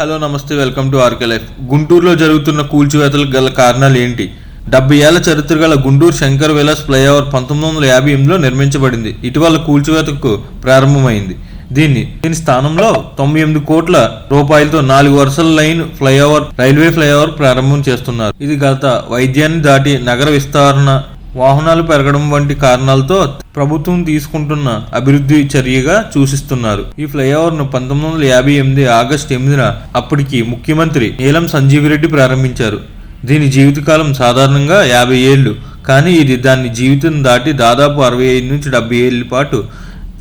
Hello నమస్తే welcome to RK life. గుంటూరులో జరుగుతున్న కూల్చివేతలకు గల కారణాలు ఏంటి? డెబ్బై ఏళ్ళ చరిత్ర గల గుంటూరు శంకర్ విలాస్ ఫ్లైఓవర్ పంతొమ్మిది వందల యాభై ఎనిమిదిలో నిర్మించబడింది. ఇటీవల కూల్చివేతకు ప్రారంభమైంది. దీన్ని దీని స్థానంలో తొంభై ఎనిమిది కోట్ల రూపాయలతో నాలుగు వరుసల లైన్ ఫ్లైఓవర్ రైల్వే ఫ్లైఓవర్ ప్రారంభం చేస్తున్నారు. ఇది గత వైద్యాన్ని దాటి నగర విస్తరణ వాహనాలు పెరగడం వంటి కారణాలతో ప్రభుత్వం తీసుకుంటున్న అభివృద్ధి చర్యగా సూచిస్తున్నారు. ఈ ఫ్లైఓవర్ను పంతొమ్మిది వందల యాభై ఎనిమిది ఆగస్టు ఎనిమిదిన అప్పటికి ముఖ్యమంత్రి నీలం సంజీవిరెడ్డి ప్రారంభించారు. దీని జీవితకాలం సాధారణంగా యాభై ఏళ్ళు. కానీ ఇది దాని జీవితం దాటి దాదాపు అరవై ఐదు నుంచి డెబ్బై ఏళ్ళ పాటు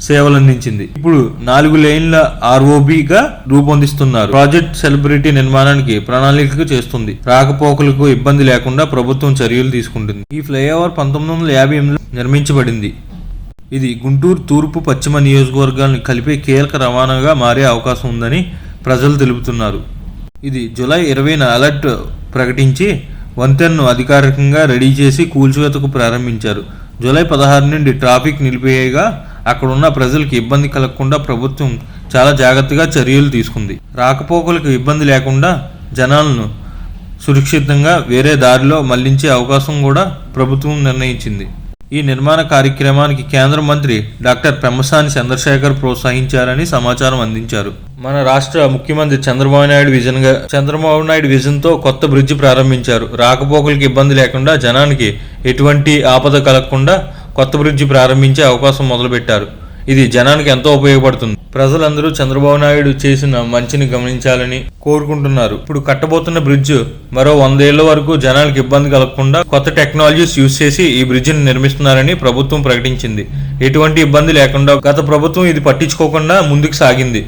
సేవలందించింది. ఇప్పుడు నాలుగు లైన్ల ఆర్ఓబిగా రూపొందిస్తున్నారు. ప్రాజెక్ట్ సెలబ్రిటీ నిర్మాణానికి ప్రణాళిక చేస్తుంది. రాకపోకలకు ఇబ్బంది లేకుండా ప్రభుత్వం చర్యలు తీసుకుంటుంది. ఈ ఫ్లైఓవర్ పంతొమ్మిది వందల యాభై ఎనిమిదిలో నిర్మించబడింది. ఇది గుంటూరు తూర్పు పశ్చిమ నియోజకవర్గాలను కలిపే కీలక రవాణాగా మారే అవకాశం ఉందని ప్రజలు తెలుపుతున్నారు. ఇది జూలై ఇరవైన అలర్ట్ ప్రకటించి వంతెన్ను అధికారికంగా రెడీ చేసి కూల్చివేతకు ప్రారంభించారు. జూలై పదహారు నుండి ట్రాఫిక్ నిలిపివేయగా అక్కడ ఉన్న ప్రజలకు ఇబ్బంది కలగకుండా ప్రభుత్వం చాలా జాగ్రత్తగా చర్యలు తీసుకుంది. రాకపోకలకు ఇబ్బంది లేకుండా జనాలను సురక్షితంగా వేరే దారిలో మళ్ళించే అవకాశం కూడా ప్రభుత్వం నిర్ణయించింది. ఈ నిర్మాణ కార్యక్రమానికి కేంద్ర మంత్రి డాక్టర్ పెమ్మసాని చంద్రశేఖర్ ప్రోత్సహించారని సమాచారం అందించారు. మన రాష్ట్ర ముఖ్యమంత్రి చంద్రబాబు నాయుడు విజన్గా చంద్రబాబు నాయుడు విజన్తో కొత్త బ్రిడ్జి ప్రారంభించారు. రాకపోకలకు ఇబ్బంది లేకుండా జనానికి ఎటువంటి ఆపద కలగకుండా కొత్త బ్రిడ్జి ప్రారంభించే అవకాశం మొదలుపెట్టారు. ఇది జనానికి ఎంతో ఉపయోగపడుతుంది. ప్రజలందరూ చంద్రబాబు నాయుడు చేసిన మంచిని గమనించాలని కోరుకుంటున్నారు. ఇప్పుడు కట్టబోతున్న బ్రిడ్జ్ మరో వందేళ్ళ వరకు జనాలకు ఇబ్బంది కలగకుండా కొత్త టెక్నాలజీస్ యూజ్ చేసి ఈ బ్రిడ్జిని నిర్మిస్తున్నారని ప్రభుత్వం ప్రకటించింది. ఎటువంటి ఇబ్బంది లేకుండా గత ప్రభుత్వం ఇది పట్టించుకోకుండా ముందుకు సాగింది.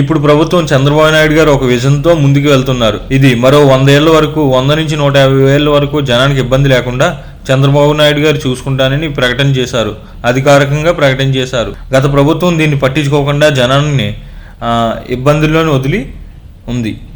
ఇప్పుడు ప్రభుత్వం చంద్రబాబు నాయుడు గారు ఒక విజన్తో ముందుకు వెళ్తున్నారు. ఇది మరో వందేళ్ళ వరకు వంద నుంచి నూట యాభై వేల వరకు జనానికి ఇబ్బంది లేకుండా చంద్రబాబు నాయుడు గారు చూసుకుంటానని ప్రకటన చేశారు. అధికారికంగా ప్రకటన చేశారు. గత ప్రభుత్వం దీన్ని పట్టించుకోకుండా జనాన్ని ఇబ్బందుల్లోనే వదిలి ఉంది.